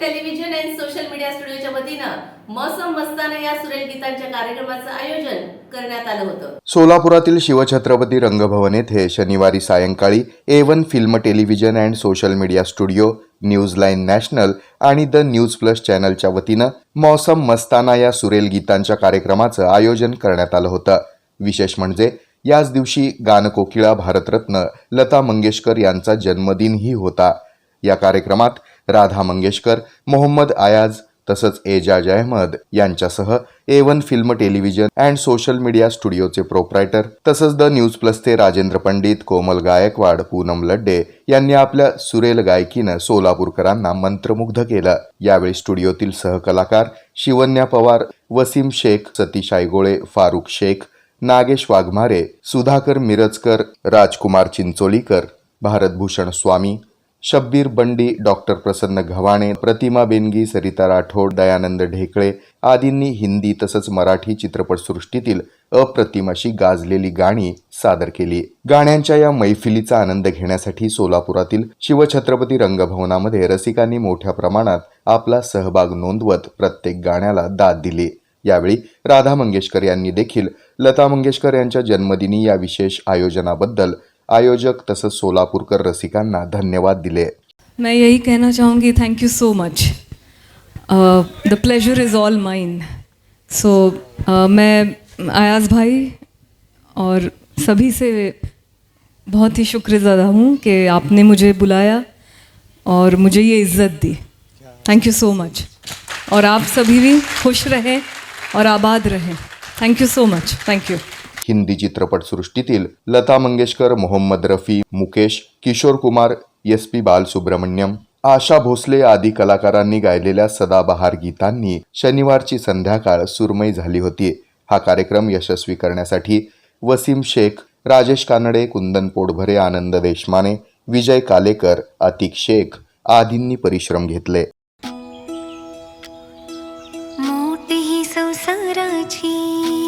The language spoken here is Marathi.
टेलिव्हिजन अँड सोशल मीडिया स्टुडिओच्या वतीनं मौसम मस्ताना या सुरेल गीतांच्या कार्यक्रमाचं आयोजन करण्यात आलं होतं. सोलापुरातील शिवछत्रपती रंगभवन येथे शनिवारी सायंकाळी A one film television and social media studio news line national आणि द न्यूज प्लस चॅनलच्या वतीनं मौसम मस्ताना या सुरेल गीतांच्या कार्यक्रमाचं आयोजन करण्यात आलं होतं. विशेष म्हणजे याच दिवशी गानकोकिळा भारतरत्न लता मंगेशकर यांचा जन्मदिनही होता. या कार्यक्रमात राधा मंगेशकर मोहम्मद आयाज तसंच एजाज अहमद यांच्यासह A one film television and social media स्टुडिओचे proprietor तसंच द न्यूज प्लसचे राजेंद्र पंडित कोमल गायकवाड पूनम लड्डे यांनी आपल्या सुरेल गायकीनं सोलापूरकरांना मंत्रमुग्ध केलं. यावेळी स्टुडिओतील सहकलाकार शिवन्या पवार वसीम शेख सतीश आयगोळे फारुख शेख नागेश वाघमारे सुधाकर मिरजकर राजकुमार चिंचोलीकर भारतभूषण स्वामी शब्बीर बंडी डॉक्टर प्रसन्न घवाणे प्रतिमा बेनगी सरिता राठोड दयानंद ढेकळे आदींनी हिंदी तसंच मराठी चित्रपटसृष्टीतील अप्रतिमाशी गाजलेली गाणी सादर केली. गाण्यांच्या या मैफिलीचा आनंद घेण्यासाठी सोलापुरातील शिवछत्रपती रंगभवनामध्ये रसिकांनी मोठ्या प्रमाणात आपला सहभाग नोंदवत प्रत्येक गाण्याला दाद दिली. यावेळी राधा मंगेशकर यांनी देखील लता मंगेशकर यांच्या जन्मदिनी या विशेष आयोजनाबद्दल आयोजक तसंच सोलापूरकर रसिकांना धन्यवाद दिले. मैं यही कहना चाहूँगी thank you so much the pleasure is all mine so मैं अयाज भाई और सभी से बहुत ही शुक्रगुजार हूँ कि आपने मुझे बुलाया और मुझे ये इज़्ज़त दी. थैंक यू सो मच और आप सभी भी खुश रहें और आबाद रहें. Thank you so much thank you Hindi चित्रपटसृष्टीतील लता मंगेशकर मोहम्मद रफी मुकेश किशोर कुमार एस पी बालसुब्रमण्यम आशा भोसले आदी कलाकारांनी गायलेल्या सदाबहार गीतांनी शनिवारची संध्याकाळ सुरमई झाली होती. हा कार्यक्रम यशस्वी करण्यासाठी वसीम शेख राजेश कानडे कुंदन पोटभरे आनंद देशमाने विजय कालेकर अतिक शेख आदींनी परिश्रम घेतले. मोठी संसाराची